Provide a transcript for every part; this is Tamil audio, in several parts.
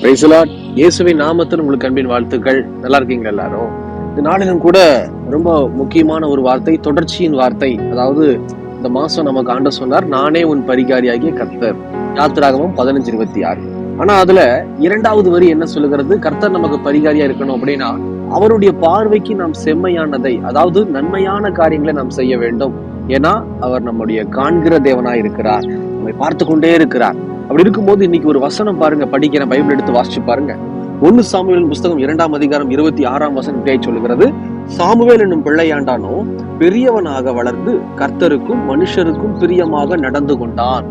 பிரைசலாட் இயேசுவின் நாமத்தில் உங்களுக்கு அன்பின் வாழ்த்துக்கள். நல்லா இருக்கீங்களா எல்லாரும்? இந்த நாளிலும் கூட ரொம்ப முக்கியமான ஒரு வார்த்தை தொடர்ச்சியின் வார்த்தை. அதாவது இந்த மாசம் நமக்கு ஆண்ட சொன்னார் நானே உன் பரிகாரியாகிய கர்த்தர். யாத்திராகமம் பதினஞ்சு இருபத்தி ஆறு. ஆனா அதுல இரண்டாவது வரி என்ன சொல்லுகிறது? கர்த்தர் நமக்கு பரிகாரியா இருக்கணும் அப்படின்னா அவருடைய பார்வைக்கு நாம் செம்மையானதை அதாவது நன்மையான காரியங்களை நாம் செய்ய வேண்டும். ஏன்னா அவர் நம்முடைய காண்கிற தேவனா இருக்கிறார். நம்மை பார்த்து கொண்டே இருக்கிறார். அப்படி இருக்கும்போது இன்னைக்கு ஒரு வசனம் பாருங்க படிக்கிறேன் பைபிள் எடுத்து வாசிச்சு பாருங்க. ஒன்னு சாமுவேலின் புஸ்தகம் இரண்டாம் அதிகாரம் இருபத்தி ஆறாம் வசனம் இப்படியாய் சொல்லுகிறது சாமுவேல் என்னும் பிள்ளையாண்டானோ பெரியவனாக வளர்ந்து கர்த்தருக்கும் மனுஷருக்கும் பிரியமாக நடந்து கொண்டான்.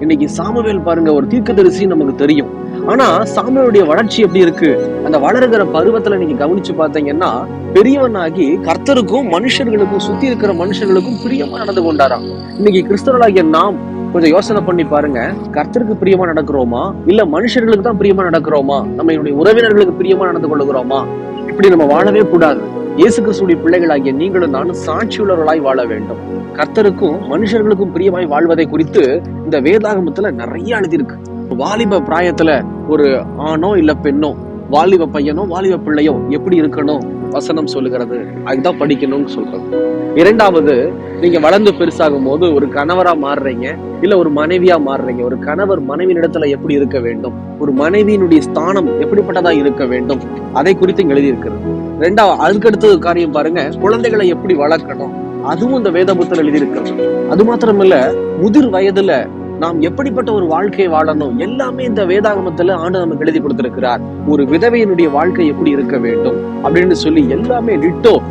இன்னைக்கு சாமுவேல் பாருங்க ஒரு தீர்க்கதரிசி நமக்கு தெரியும். ஆனா சாமுவேலுடைய வளர்ச்சி எப்படி இருக்கு? அந்த வளருகிற பருவத்துல நீங்க கவனிச்சு பார்த்தீங்கன்னா பெரியவனாகி கர்த்தருக்கும் மனுஷர்களுக்கும் சுத்தி இருக்கிற மனுஷர்களுக்கும் பிரியமா நடந்து கொண்டாராம். இன்னைக்கு கிறிஸ்தவர்களாகிய நாம் கொஞ்சம் யோசனை பண்ணி பாருங்க. கர்த்தருக்கு பிரியமா நடக்கிறோமா? இல்ல மனுஷர்களுக்கு தான் பிரியமா நடக்கிறோமா? நம்ம என்னுடைய உறவினர்களுக்கு பிரியமா நடந்து கொள்ளுகிறோமா? இப்படி நம்ம வாழவே கூடாது. இயேசு கிறிஸ்துடைய பிள்ளைகளாகிய நீங்களும் நானும் சாட்சியுள்ளவர்களாய் வாழ வேண்டும். கர்த்தருக்கும் மனுஷர்களுக்கும் பிரியமாய் வாழ்வதை குறித்து இந்த வேதாகமத்துல நிறைய எழுதியிருக்கு. வாலிப பிராயத்துல ஒரு ஆணோ இல்ல பெண்ணோ வாலிப பையனோ வாலிப பிள்ளையோ எப்படி இருக்கணும்? வசனம் சொல்லுகிறது. அதுதான் படிக்கணும்னு சொல்றது. இரண்டாவது நீங்க வளர்ந்து பெருசாகும் போது ஒரு கணவரா மாறுறீங்க இல்ல ஒரு மனைவியா மாறுறீங்க ஒரு கணவர் மனைவியின் இடத்துல எப்படி இருக்க வேண்டும் ஒரு மனைவியினுடைய ஸ்தானம் எப்படிப்பட்டதா இருக்க வேண்டும் அதை குறித்து எழுதி இருக்கிறது ரெண்டாவது அதுக்கடுத்தது காரியம் பாருங்க குழந்தைகளை எப்படி வளர்க்கணும் அதுவும் இந்த வேதபுத்தல் எழுதியிருக்கிறது. அது மாத்திரமில்ல முதிர் வயதுல நாம் எப்படிப்பட்ட ஒரு வாழ்க்கையை வாழணும்? எல்லாமே இந்த வேதாகமத்துல ஆண்டு நமக்கு எழுதி கொடுத்திருக்கிறார். ஒரு விதவையினுடைய வாழ்க்கை எப்படி இருக்க வேண்டும்? அப்படின்னு சொல்லி எல்லாமே டிட்டோ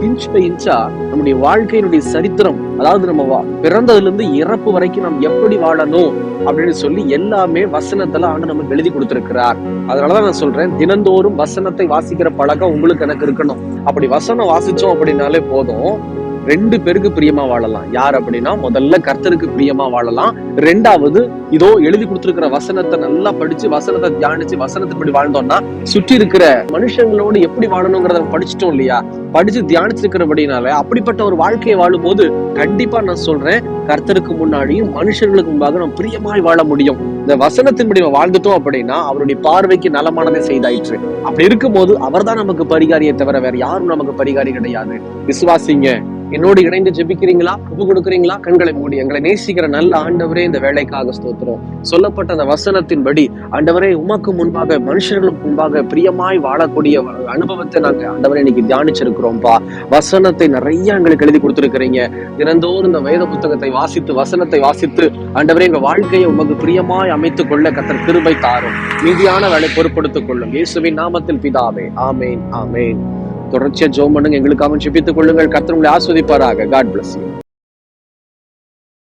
இன்ச் பை இன்ச்சா நம்முடைய வாழ்க்கையினுடைய சரித்திரம் அதாவது நம்ம வா- பிறந்ததுல இருந்து இறப்பு வரைக்கும் நாம் எப்படி வாழணும்? அப்படின்னு சொல்லி எல்லாமே வசனத்துல ஆண்டு நமக்கு எழுதி கொடுத்திருக்கிறார். அதனாலதான் நான் சொல்றேன் தினந்தோறும் வசனத்தை வாசிக்கிற பழக்கம் உங்களுக்கு எனக்கு இருக்கணும். அப்படி வசனம் வாசிச்சோம் அப்படின்னாலே போதும். ரெண்டு பேருக்கு பிரியமா வாழலாம். யார் அப்படின்னா முதல்ல கர்த்தருக்கு பிரியமா வாழலாம். ரெண்டாவது இதோ எழுதி கொடுத்திருக்கிற வசனத்தை நல்லா படிச்சு வசனத்தை தியானிச்சு வசனத்தின்படி வாழ்ந்தோம்னா சுற்றி இருக்கிற மனுஷங்களோடு எப்படி வாழணுங்கிறத படிச்சுட்டோம் படிச்சிட்டோம் இல்லையா? படிச்சு தியானிச்சிருக்கிறபடினால அப்படிப்பட்ட ஒரு வாழ்க்கையை வாழும் போது கண்டிப்பா நான் சொல்றேன் கர்த்தருக்கு முன்னாடியும் மனுஷர்களுக்கு முன்பாக நம்ம பிரியமாய் வாழ முடியும். இந்த வசனத்தின்படி நம்ம வாழ்ந்துட்டோம் அப்படின்னா அவருடைய பார்வைக்கு நலமானதை செய்தாயிற்று. அப்படி இருக்கும்போது அவர்தான் நமக்கு பரிகாரியை தவிர வேற யாரும் நமக்கு பரிகாரி கிடையாது. விசுவாசிங்க என்னோடு இணைந்து ஜெபிக்கிறீங்களா? உப்பு கொடுக்குறீங்களா? கண்களை மூடி எங்களை நேசிக்கிற நல்ல ஆண்டவரே இந்த வேலைக்காக ஸ்தோத்திரம். சொல்லப்பட்ட அந்த வசனத்தின்படி ஆண்டவரே உமக்கு முன்பாக மனுஷர்களுக்கு முன்பாக பிரியமாய் வாழக்கூடிய அனுபவத்தை நாங்க ஆண்டவரை இன்னைக்கு தியானிச்சிருக்கிறோம்ப்பா. வசனத்தை நிறைய எங்களுக்கு எழுதி கொடுத்துருக்கிறீங்க. தினந்தோறும் இந்த வேத புத்தகத்தை வாசித்து வசனத்தை வாசித்து ஆண்டவரே எங்க வாழ்க்கையை உமக்கு பிரியமாய் அமைத்துக் கொள்ள கத்தர் கிருபை தாரும். மீதியான வேலை பொறுப்படுத்திக் கொள்ளும். இயேசுவின் நாமத்தில் பிதாவே. ஆமேன் ஆமேன். தொடர்ச்சியா ஜோம் பண்ணுங்க. எங்களுக்காக செபித்துக் கொள்ளுங்கள். கர்த்தர் உங்களை ஆஸ்வதிப்பாராக. God plus